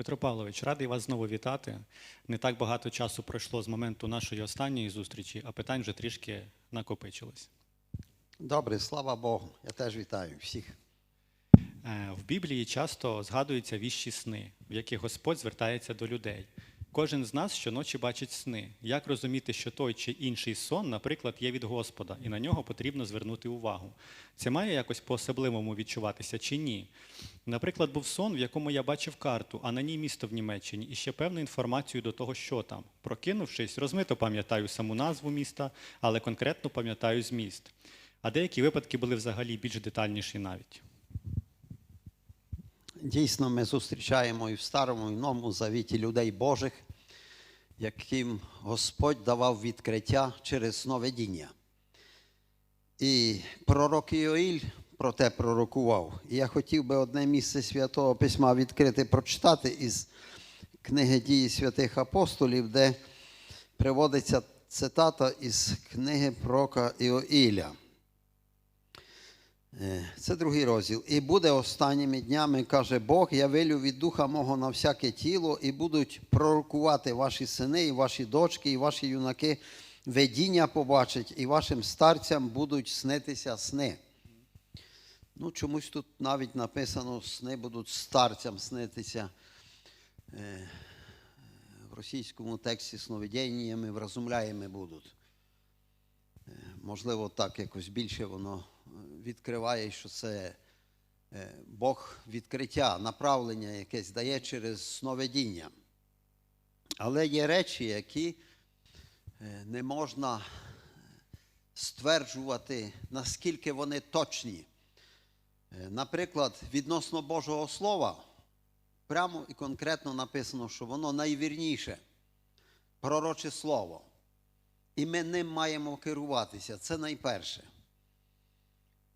Петро Павлович, радий вас знову вітати. Не так багато часу пройшло з моменту нашої останньої зустрічі, а питань вже трішки накопичилось. Добре, слава Богу. Я теж вітаю всіх. Е, В Біблії часто згадуються віщі сни, в яких Господь звертається до людей. Кожен з нас щоночі бачить сни. Як розуміти, що той чи інший сон, наприклад, є від Господа, і на нього потрібно звернути увагу? Це має якось по-особливому відчуватися чи ні? Наприклад, був сон, в якому я бачив карту, а на ній місто в Німеччині і ще певну інформацію до того, що там. Прокинувшись, розмито пам'ятаю саму назву міста, але конкретно пам'ятаю зміст. А деякі випадки були взагалі більш детальніші навіть. Дійсно, ми зустрічаємо і в старому, і в новому завіті людей Божих, яким Господь давав відкриття через сновидіння. І пророк Іоїль про те пророкував. І я хотів би одне місце Святого Письма відкрити, прочитати із книги дії святих апостолів, де приводиться цитата із книги пророка Іоїля. Е, Це другий розділ. І буде останніми днями, каже Бог, я вилю від духа мого на всяке тіло, і будуть пророкувати ваші сини, і ваші дочки, і ваші юнаки видіння побачать, і вашим старцям будуть снитися сни. Ну, чомусь тут навіть написано, сни будуть старцям снитися. Е, В російському тексті сновидіннями вразумляємо будуть. Е, Можливо, так якось більше воно відкриває, що це е, Бог відкриття, направлення якесь дає через сновидіння. Але є речі, які е, не можна стверджувати, наскільки вони точні. Е, Наприклад, відносно Божого Слова, прямо і конкретно написано, що воно найвірніше, пророче слово. І ми ним маємо керуватися. Це найперше.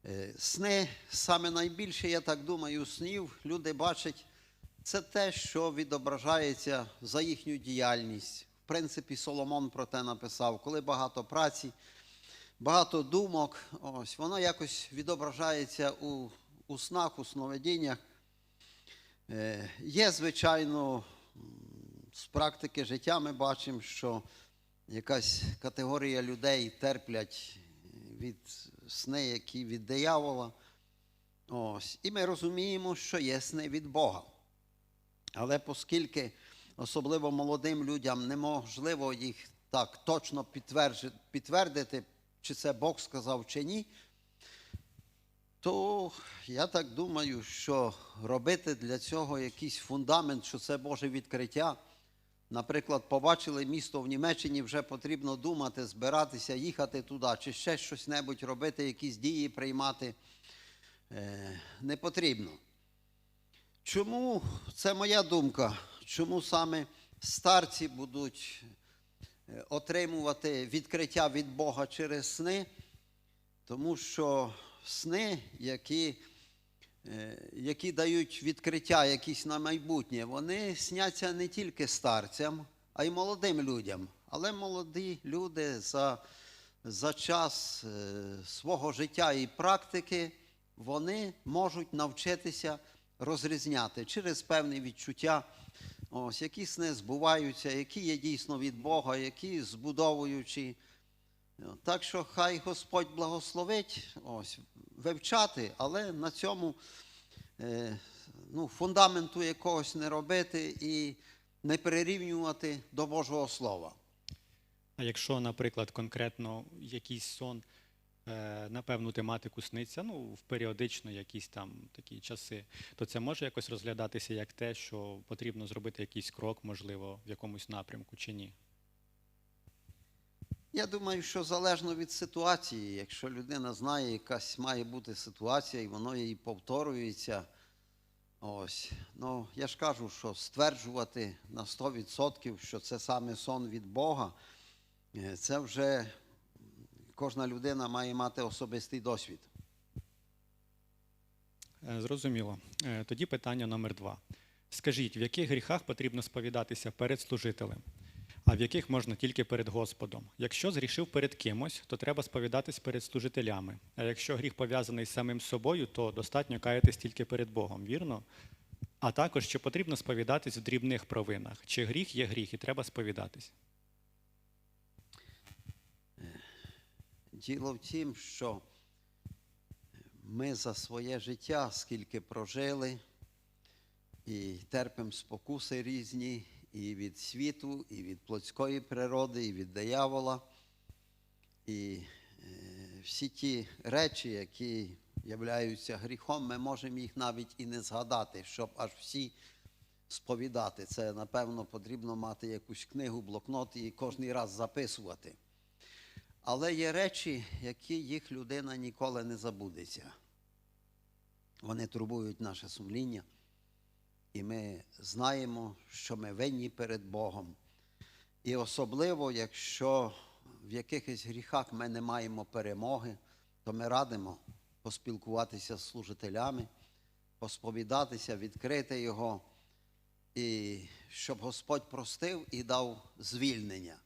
Е, Сни саме найбільше, я так думаю, снів люди бачать, це те, що відображається за їхню діяльність. В принципі, Соломон про те написав, коли багато праці, багато думок, ось воно якось відображається у, у снах, у сновидіннях. Е, Є, звичайно, з практики життя ми бачимо, що якась категорія людей терплять від сни, які від диявола. Ось. І ми розуміємо, що є сни від Бога. Але оскільки особливо молодим людям неможливо їх так точно підтвердити, чи це Бог сказав, чи ні, то я так думаю, що робити для цього якийсь фундамент, що це Боже відкриття. Наприклад, побачили місто в Німеччині, вже потрібно думати, збиратися, їхати туди, чи ще щось небудь робити, якісь дії приймати е, не потрібно. Чому це моя думка? Чому саме старці будуть е, отримувати відкриття від Бога через сни? Тому що сни, які, які дають відкриття якісь на майбутнє, вони сняться не тільки старцям, а й молодим людям. Але молоді люди за, за час е, свого життя і практики вони можуть навчитися розрізняти через певні відчуття, ось, які сни збуваються, які є дійсно від Бога, які збудовуючі. Так що хай Господь благословить ось, вивчати, але на цьому е, ну, фундаменту якогось не робити і не перерівнювати до Божого Слова. А якщо, наприклад, конкретно якийсь сон е, на певну тематику сниться, ну, в періодично якісь там такі часи, то це може якось розглядатися як те, що потрібно зробити якийсь крок, можливо, в якомусь напрямку чи ні? Я думаю, що залежно від ситуації, якщо людина знає, якась має бути ситуація, і воно їй повторюється. Ось. Ну, я ж кажу, що стверджувати на 100%, що це саме сон від Бога, е, це вже кожна людина має мати особистий досвід. Е, Зрозуміло. Е, Тоді питання номер два. Скажіть, в яких гріхах потрібно сповідатися перед служителем, а в яких можна тільки перед Господом? Якщо згрішив перед кимось, то треба сповідатись перед служителями. А якщо гріх пов'язаний з самим собою, то достатньо каятись тільки перед Богом, вірно? А також чи потрібно сповідатись в дрібних провинах, чи гріх є гріх, і треба сповідатись. Діло в тім, що ми за своє життя скільки прожили, і терпимо спокуси різні і від світу, і від плотської природи, і від диявола. І е, всі ті речі, які являються гріхом, ми можемо їх навіть і не згадати, щоб аж всі сповідати. Це, напевно, потрібно мати якусь книгу, блокнот і кожен раз записувати. Але є речі, які їх людина ніколи не забудеться. Вони турбують наше сумління, і ми знаємо, що ми винні перед Богом. І особливо, якщо в якихось гріхах ми не маємо перемоги, то ми радимо поспілкуватися з служителями, посповідатися, відкрити його, і щоб Господь простив і дав звільнення.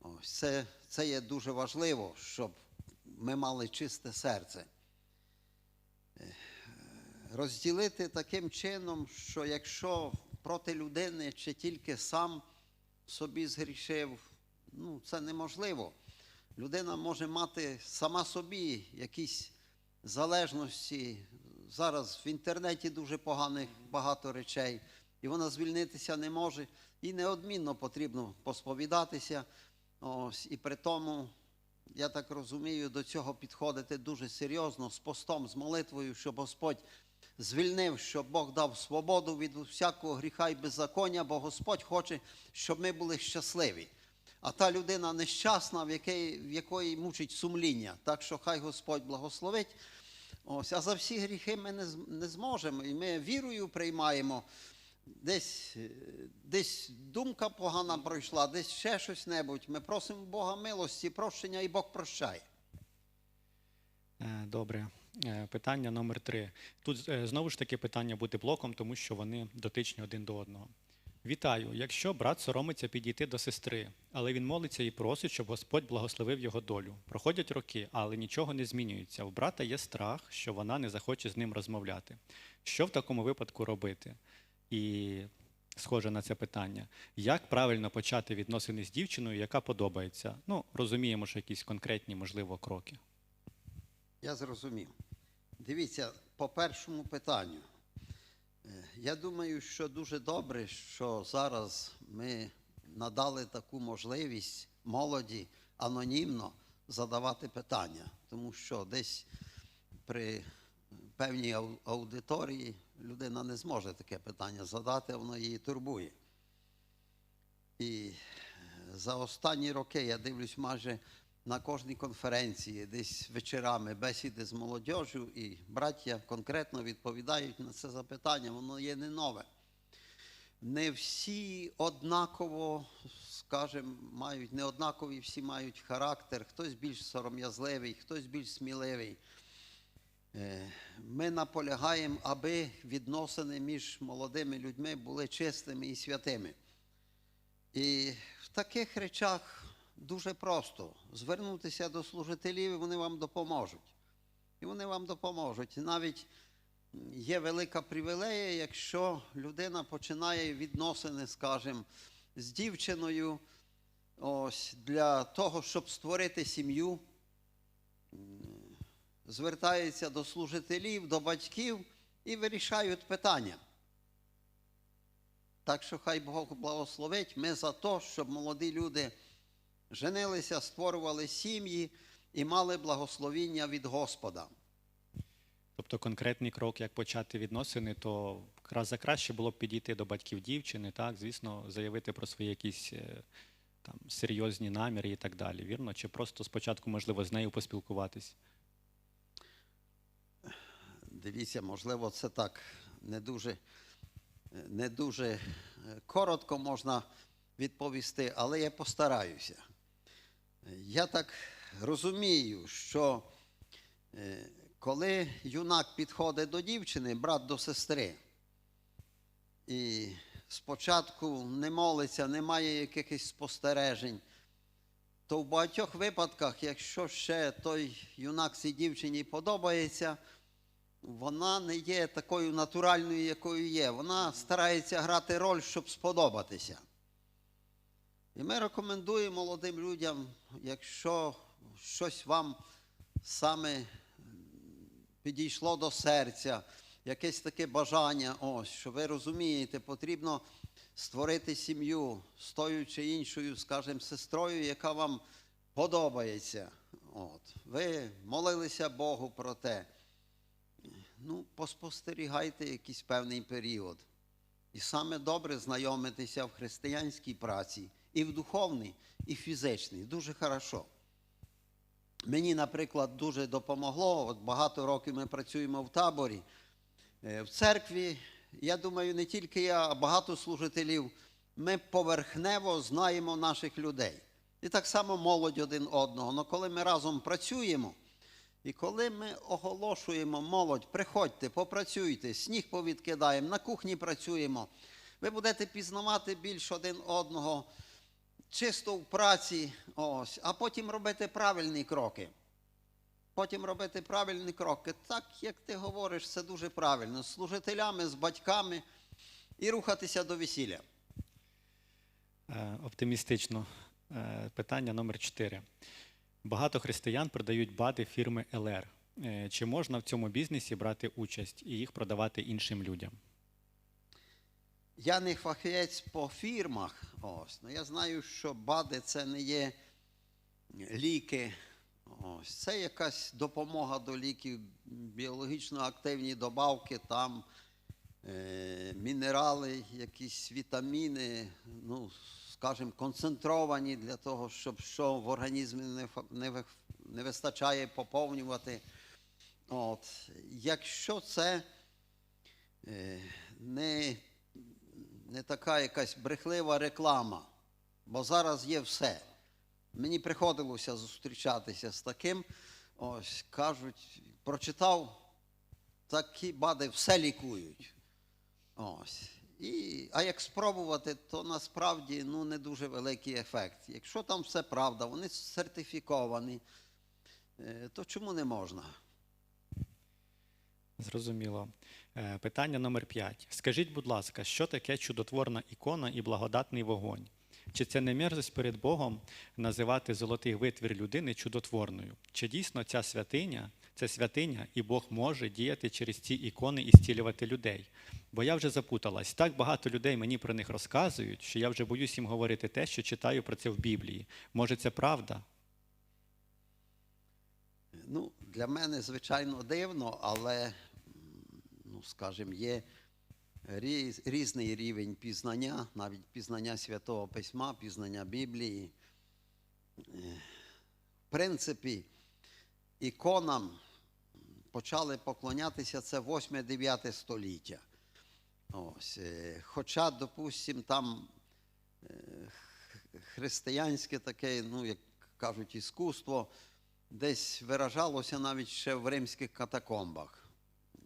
Ось це, це є дуже важливо, щоб ми мали чисте серце. Розділити таким чином, що якщо проти людини чи тільки сам собі згрішив, ну це неможливо. Людина може мати сама собі якісь залежності. Зараз в інтернеті дуже поганих багато речей, і вона звільнитися не може. І неодмінно потрібно посповідатися. Ось, і при тому, я так розумію, до цього підходити дуже серйозно, з постом, з молитвою, щоб Господь звільнив, щоб Бог дав свободу від всякого гріха і беззаконня, бо Господь хоче, щоб ми були щасливі. А та людина нещасна, в якої, в якої мучить сумління. Так що хай Господь благословить. Ось, а за всі гріхи ми не, не зможемо. І ми вірою приймаємо. Десь, десь думка погана пройшла, десь ще щось небудь. Ми просимо Бога милості, прощення, і Бог прощає. Е, Добре. Е, Питання номер три. Тут е, знову ж таки питання буде блоком, тому що вони дотичні один до одного. Вітаю. Якщо брат соромиться підійти до сестри, але він молиться і просить, щоб Господь благословив його долю. Проходять роки, але нічого не змінюється. У брата є страх, що вона не захоче з ним розмовляти. Що в такому випадку робити? І схоже на це питання. Як правильно почати відносини з дівчиною, яка подобається? Ну, розуміємо, що якісь конкретні, можливо, кроки. Я зрозумів. Дивіться, по першому питанню. Е, Я думаю, що дуже добре, що зараз ми надали таку можливість молоді анонімно задавати питання, тому що десь при певній аудиторії людина не зможе таке питання задати, воно її турбує. І е, за останні роки я дивлюсь майже на кожній конференції, десь вечорами бесіди з молодіжю, і браття конкретно відповідають на це запитання, воно є не нове. Не всі однаково, скажімо, мають не однакові, всі мають характер, хтось більш сором'язливий, хтось більш сміливий. Е, Ми наполягаємо, аби відносини між молодими людьми були чистими і святими. І в таких речах дуже просто звернутися до служителів, і вони вам допоможуть. І вони вам допоможуть. Навіть є велика привілея, якщо людина починає відносини, скажімо, з дівчиною, ось для того, щоб створити сім'ю, звертаються до служителів, до батьків і вирішають питання. Так що хай Бог благословить. Ми за те, щоб молоді люди женилися, створювали сім'ї і мали благословіння від Господа. Тобто конкретний крок, як почати відносини, то якраз за краще було б підійти до батьків дівчини, так, звісно, заявити про свої якісь е, там серйозні наміри і так далі. Вірно? Чи просто спочатку, можливо, з нею поспілкуватись? Дивіться, можливо, це так не дуже, не дуже е, коротко можна відповісти, але я постараюся. Я так розумію, що е, коли юнак підходить до дівчини, брат до сестри, і спочатку не молиться, немає якихось спостережень, то в багатьох випадках, якщо ще той юнак цій дівчині подобається, вона не є такою натуральною, якою є. Вона старається грати роль, щоб сподобатися. І ми рекомендуємо молодим людям, якщо щось вам саме підійшло до серця, якесь таке бажання, ось, що ви розумієте, потрібно створити сім'ю з тою чи іншою, скажімо, сестрою, яка вам подобається. От. Ви молилися Богу про те. Ну, поспостерігайте якийсь певний період. І саме добре знайомитися в християнській праці, і в духовній, і в фізичній. Дуже хорошо. Мені, наприклад, дуже допомогло. От багато років ми працюємо в таборі. Е, В церкві, я думаю, не тільки я, а багато служителів, ми поверхнево знаємо наших людей. І так само молодь один одного. Але коли ми разом працюємо, і коли ми оголошуємо молодь, приходьте, попрацюйте, сніг повідкидаємо, на кухні працюємо, ви будете пізнавати більш один одного чисто в праці, ось, а потім робити правильні кроки. Потім робити правильні кроки. Так, як ти говориш, це дуже правильно. З служителями, з батьками і рухатися до весілля. Е, Оптимістично. Е, Питання номер 4. Багато християн продають БАДи фірми ЛР. Е, Чи можна в цьому бізнесі брати участь і їх продавати іншим людям? Я не фахівець по фірмах, ось, але я знаю, що БАДи це не є ліки. Ось, це якась допомога до ліків, біологічно активні добавки, там е, мінерали, якісь вітаміни, ну, скажімо, концентровані для того, щоб що в організмі не, не, не вистачає поповнювати. От. Якщо це е, не не така якась брехлива реклама, бо зараз є все. Мені приходилося зустрічатися з таким, ось кажуть, прочитав, такі бади все лікують. Ось. І, а як спробувати, то насправді ну, не дуже великий ефект. Якщо там все правда, вони сертифіковані, е, то чому не можна? Зрозуміло. Е, Питання номер 5. Скажіть, будь ласка, що таке чудотворна ікона і благодатний вогонь? Чи це не мерзость перед Богом називати золотий витвір людини чудотворною? Чи дійсно ця святиня це святиня, і Бог може діяти через ці ікони і зцілювати людей? Бо я вже запуталась. Так багато людей мені про них розказують, що я вже боюсь їм говорити те, що читаю про це в Біблії. Може, це правда? Ну, для мене, звичайно, дивно, але, ну, скажімо, є різ- різний рівень пізнання, навіть пізнання Святого Письма, пізнання Біблії. Е, В принципі, іконам почали поклонятися це 8-9 століття. Ось. е, Хоча, допустимо, там е, християнське таке, ну, як кажуть, іскусство десь виражалося навіть ще в римських катакомбах.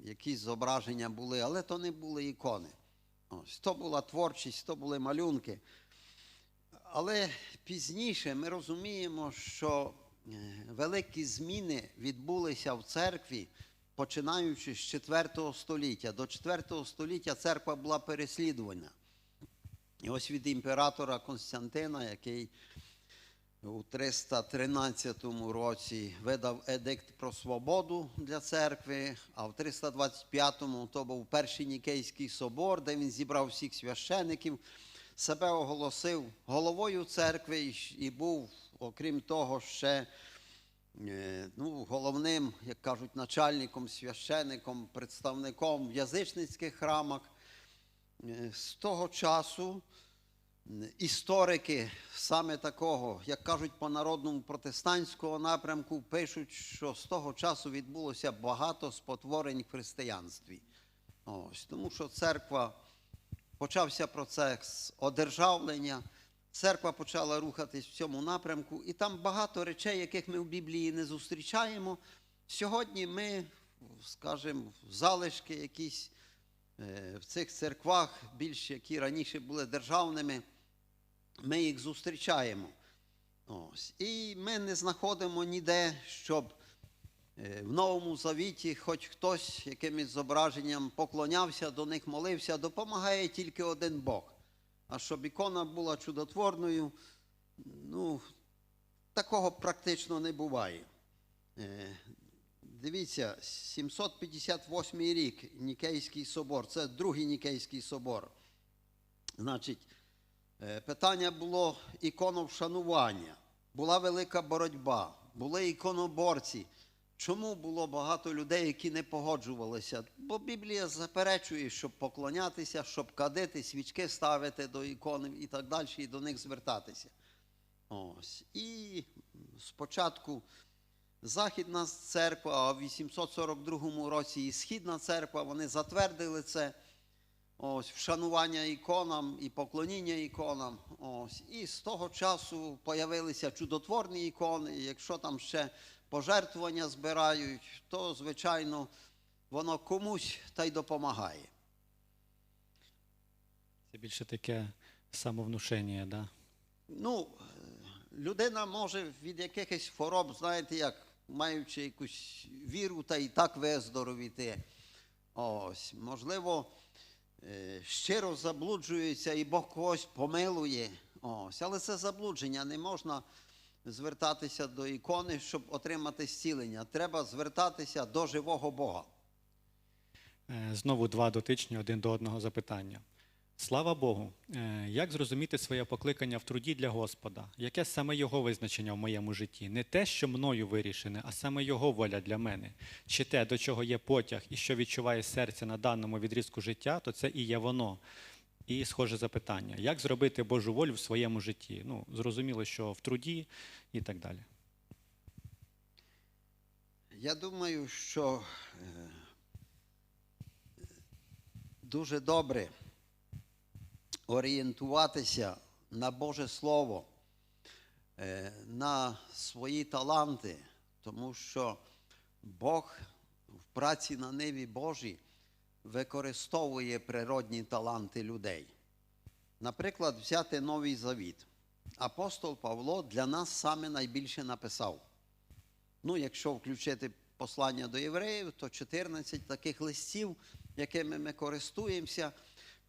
Якісь зображення були, але то не були ікони. Ось, то була творчість, то були малюнки. Але пізніше ми розуміємо, що е, великі зміни відбулися в церкві, починаючи з 4 століття. До 4 століття церква була переслідувана. І ось від імператора Константина, який у 313 році видав едикт про свободу для церкви, а в 325-му то був перший Нікейський собор, де він зібрав всіх священиків, себе оголосив головою церкви і був, окрім того, ще е, ну, головним, як кажуть, начальником, священиком, представником в язичницьких храмах. Е, З того часу історики саме такого, як кажуть по народному протестантського напрямку, пишуть, що з того часу відбулося багато спотворень в християнстві. Ось, тому що церква почався процес одержавлення, церква почала рухатись в цьому напрямку, і там багато речей, яких ми в Біблії не зустрічаємо. Сьогодні ми, скажімо, залишки якісь е, в цих церквах, більш які раніше були державними, ми їх зустрічаємо. Ось. І ми не знаходимо ніде, щоб Е, В Новому Завіті, хоч хтось якимось зображенням поклонявся, до них молився, допомагає тільки один Бог. А щоб ікона була чудотворною, ну, такого практично не буває. Е, Дивіться, 758 рік Нікейський собор, це другий Нікейський собор. Значить, питання було іконовшанування, була велика боротьба, були іконоборці. Чому було багато людей, які не погоджувалися? Бо Біблія заперечує, щоб поклонятися, щоб кадити, свічки ставити до ікон і так далі, і до них звертатися. Ось. І спочатку Західна церква, а в 842 році і Східна церква, вони затвердили це. Ось, вшанування іконам і поклоніння іконам. Ось. І з того часу появилися чудотворні ікони. І якщо там ще пожертвування збирають, то, звичайно, воно комусь та й допомагає. Це більше таке самовнушення, да? Ну, людина може від якихось хвороб, знаєте, як маючи якусь віру, та і так виздоровіти. Ось, можливо, щиро заблуджується і Бог когось помилує. Ось, але це заблудження. Не можна звертатися до ікони, щоб отримати зцілення. Треба звертатися до живого Бога. Е, Знову два дотичні один до одного запитання. Слава Богу, Е, як зрозуміти своє покликання в труді для Господа? Яке саме Його визначення в моєму житті? Не те, що мною вирішене, а саме Його воля для мене. Чи те, до чого є потяг і що відчуває серце на даному відрізку життя, то це і є воно. І схоже запитання: як зробити Божу волю в своєму житті? Ну, зрозуміло, що в труді і так далі. Я думаю, що е, дуже добре орієнтуватися на Боже Слово, е, на свої таланти, тому що Бог в праці на ниві Божій використовує природні таланти людей. Наприклад, взяти Новий Завіт. Апостол Павло для нас саме найбільше написав. Ну, якщо включити послання до євреїв, то 14 таких листів, якими ми користуємося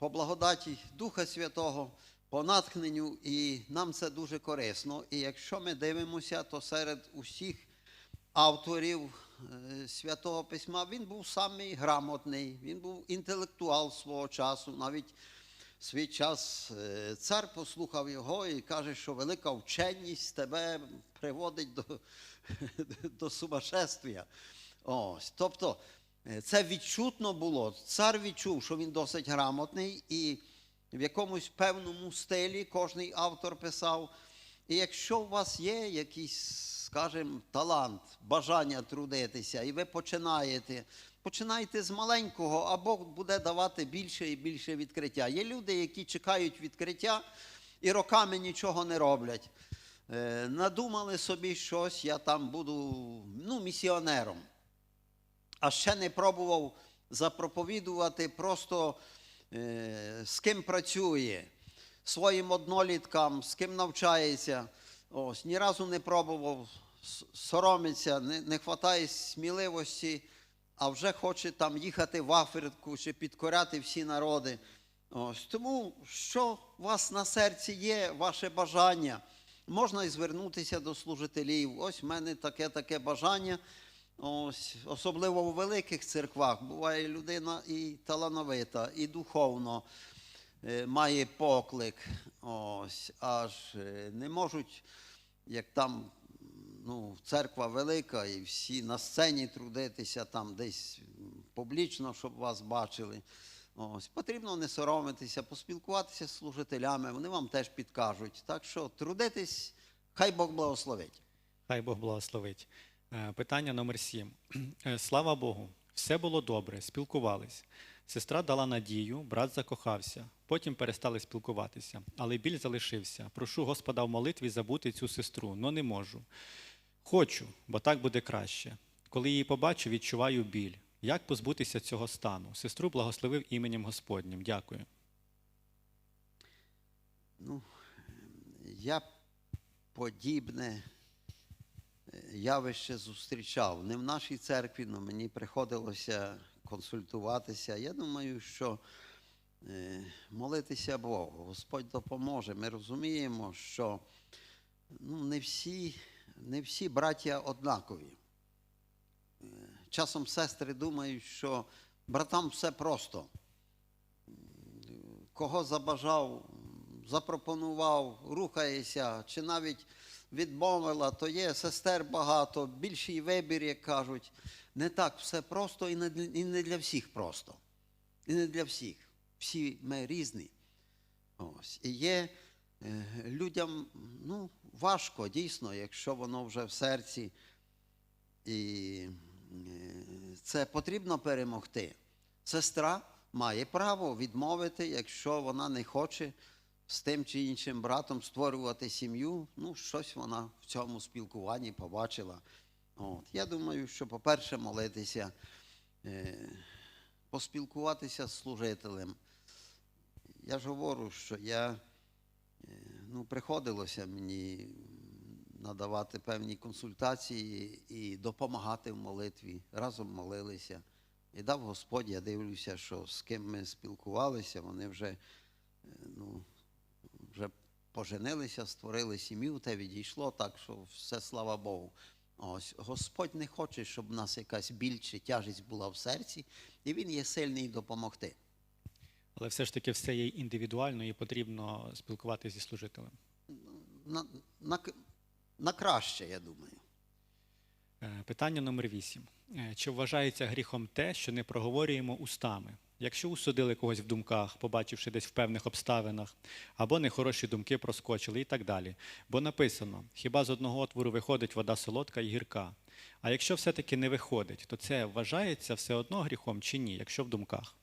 по благодаті Духа Святого, по натхненню, і нам це дуже корисно. І якщо ми дивимося, то серед усіх авторів е, Святого Письма він був самий грамотний, він був інтелектуал свого часу. Навіть свій час е, цар послухав його і каже, що велика вченість тебе приводить до, до сумасшествия. Ось. Тобто це відчутно було. Цар відчув, що він досить грамотний, і в якомусь певному стилі кожний автор писав. І якщо у вас є якийсь, скажімо, талант, бажання трудитися, і ви починаєте, починайте з маленького, а Бог буде давати більше і більше відкриття. Є люди, які чекають відкриття і роками нічого не роблять. Е, Надумали собі щось, я там буду ну, місіонером а ще не пробував запроповідувати просто е, з ким працює, своїм одноліткам, з ким навчається. Ось, ні разу не пробував, соромиться, не, не вистачає сміливості, а вже хоче там їхати в Африку чи підкоряти всі народи. Ось, тому, що у вас на серці є, ваше бажання, можна і звернутися до служителів. Ось в мене таке таке бажання. Ось, особливо у великих церквах буває людина і талановита, і духовно е, має поклик. Ось, аж е, не можуть, як там ну, церква велика, і всі на сцені трудитися, там десь публічно, щоб вас бачили. Ось, потрібно не соромитися, поспілкуватися з служителями, вони вам теж підкажуть. Так що трудитись, хай Бог благословить. Хай Бог благословить. Е, Питання номер сім. Е, Слава Богу, все було добре, спілкувались. Сестра дала надію, брат закохався, потім перестали спілкуватися, але біль залишився. Прошу Господа в молитві забути цю сестру, но не можу. Хочу, бо так буде краще. Коли її побачу, відчуваю біль. Як позбутися цього стану? Сестру благословив іменем Господнім. Дякую. Ну, я подібне явище зустрічав. Не в нашій церкві, але мені приходилося консультуватися. Я думаю, що е, молитися Богу, Господь допоможе. Ми розуміємо, що ну, не, всі, не всі браття однакові. Е, Часом сестри думають, що братам все просто. Кого забажав, запропонував, рухаєшся, чи навіть відмовила, то є сестер багато, більший вибір, як кажуть. Не так все просто і не для, і не для всіх просто. І не для всіх. Всі ми різні. Ось. І є е, людям ну, важко, дійсно, якщо воно вже в серці. І е, це потрібно перемогти. Сестра має право відмовити, якщо вона не хоче з тим чи іншим братом створювати сім'ю. Ну, щось вона в цьому спілкуванні побачила. От. Я думаю, що, по-перше, молитися, е, поспілкуватися з служителем. Я ж говорю, що я е, ну, приходилося мені надавати певні консультації і допомагати в молитві. Разом молилися. І дав Господь, я дивлюся, що з ким ми спілкувалися, вони вже, е, ну, поженилися, створили сім'ю, те відійшло, так що все слава Богу. Ось Господь не хоче, щоб в нас якась біль чи тяжість була в серці, і Він є сильний допомогти. Але все ж таки все є індивідуально і потрібно спілкуватися зі служителем. На, на, на краще, я думаю. Е, Питання номер вісім. Е, Чи вважається гріхом те, що не проговорюємо устами? Якщо усудили когось в думках, побачивши десь в певних обставинах, або нехороші думки проскочили і так далі. Бо написано: хіба з одного отвору виходить вода солодка і гірка? А якщо все-таки не виходить, то це вважається все одно гріхом чи ні, якщо в думках?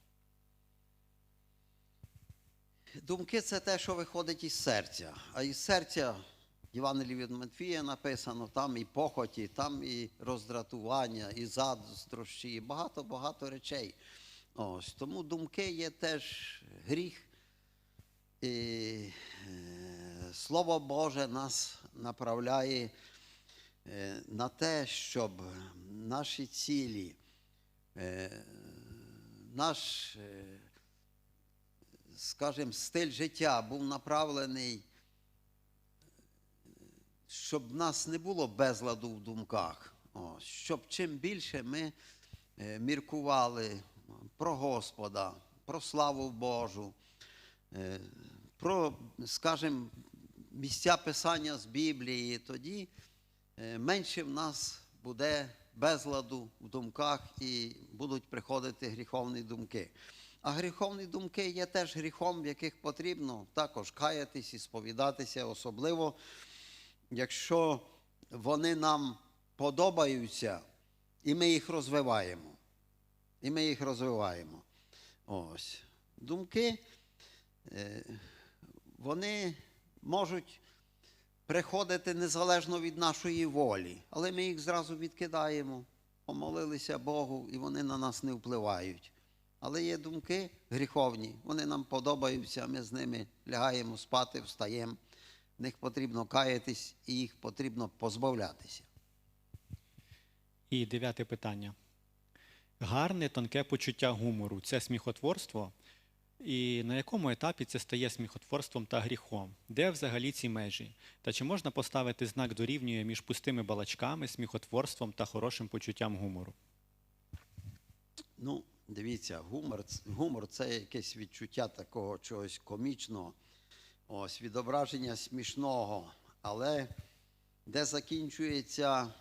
Думки це те, що виходить із серця. А із серця, Євангелії від Матфія написано, там і похоті, там і роздратування, і заздрощі, і багато-багато речей. Ось. Тому думки є теж гріх. І е, Слово Боже нас направляє е, на те, щоб наші цілі, е, наш. скажімо, стиль життя був направлений, щоб в нас не було безладу в думках. Щоб чим більше ми міркували про Господа, про славу Божу, е, про, скажімо, місця писання з Біблії, тоді е, менше в нас буде безладу в думках і будуть приходити гріховні думки. А гріховні думки є теж гріхом, в яких потрібно також каятись і сповідатися, особливо, якщо вони нам подобаються, і ми їх розвиваємо. І ми їх розвиваємо. Ось. Думки, е, вони можуть приходити незалежно від нашої волі, але ми їх зразу відкидаємо, помолилися Богу, і вони на нас не впливають. Але є думки гріховні, вони нам подобаються, ми з ними лягаємо спати, встаємо. В них потрібно каятись і їх потрібно позбавлятися. І дев'яте питання. Гарне тонке почуття гумору це сміхотворство. І на якому етапі це стає сміхотворством та гріхом? Де взагалі ці межі? Та чи можна поставити знак дорівнює між пустими балачками, сміхотворством та хорошим почуттям гумору? Ну, дивіться, гумор, гумор це якесь відчуття такого чогось комічного, ось, відображення смішного, але де закінчується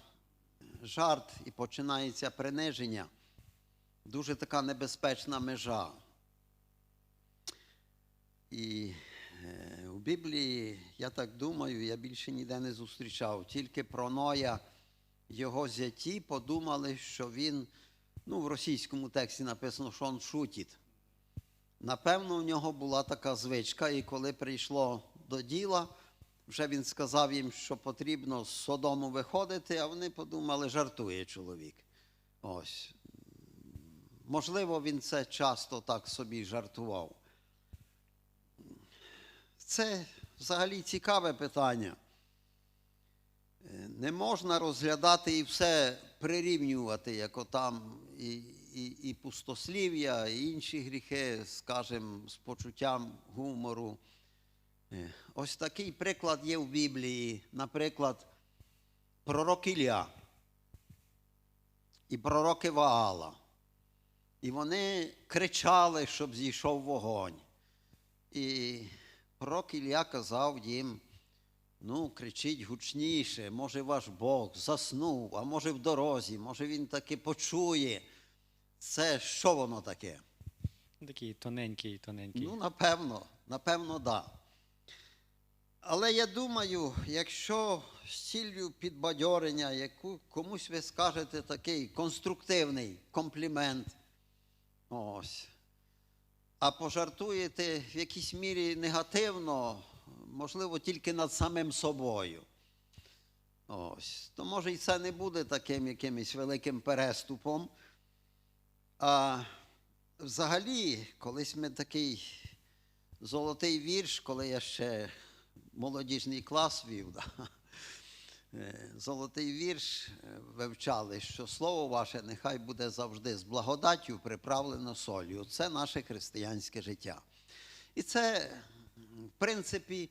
жарт і починається приниження, дуже така небезпечна межа. І е, у Біблії, я так думаю, я більше ніде не зустрічав. Тільки про Ноя його зяті подумали, що він, ну, в російському тексті написано, що він шутить. Напевно, у нього була така звичка, і коли прийшло до діла, вже він сказав їм, що потрібно з Содому виходити, а вони подумали, жартує чоловік. Ось. Можливо, він це часто так собі жартував. Це взагалі цікаве питання. Не можна розглядати і все прирівнювати, як отам і, і, і пустослів'я, і інші гріхи, скажімо, з почуттям гумору. Е, Ось такий приклад є в Біблії, наприклад, пророк Ілля і пророки Ваала. І вони кричали, щоб зійшов вогонь. І пророк Ілля казав їм, ну, кричіть гучніше, може ваш Бог заснув, а може в дорозі, може він таки почує. Це що воно таке? Такий тоненький, тоненький. Ну, напевно, напевно, так. Да. Але я думаю, якщо з ціллю підбадьорення, яку комусь ви скажете такий конструктивний комплімент, ось, а пожартуєте в якійсь мірі негативно, можливо, тільки над самим собою. Ось, то може і це не буде таким якимось великим переступом. А взагалі, колись ми такий золотий вірш, коли я ще молодіжний клас вів, да, золотий вірш е, вивчали, що слово ваше нехай буде завжди з благодаттю приправлено солью. Це наше християнське життя. І це, в принципі,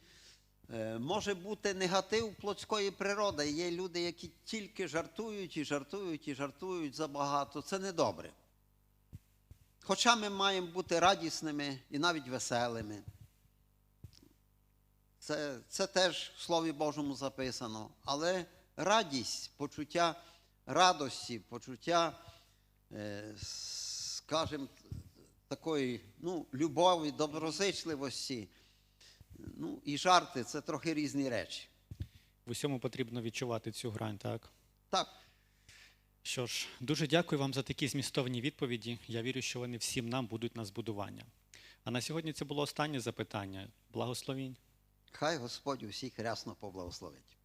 е, може бути негатив плотської природи. Є люди, які тільки жартують і жартують і жартують забагато. Це недобре. Хоча ми маємо бути радісними і навіть веселими. Це, це теж в Слові Божому записано. Але радість, почуття радості, почуття, е, скажімо, такої ну, любові, доброзичливості, ну, і жарти це трохи різні речі. В усьому потрібно відчувати цю грань, так? Так, Що ж, дуже дякую вам за такі змістовні відповіді. Я вірю, що вони всім нам будуть на збудування. А на сьогодні це було останнє запитання. Благословінь. Хай Господь усіх рясно поблагословить.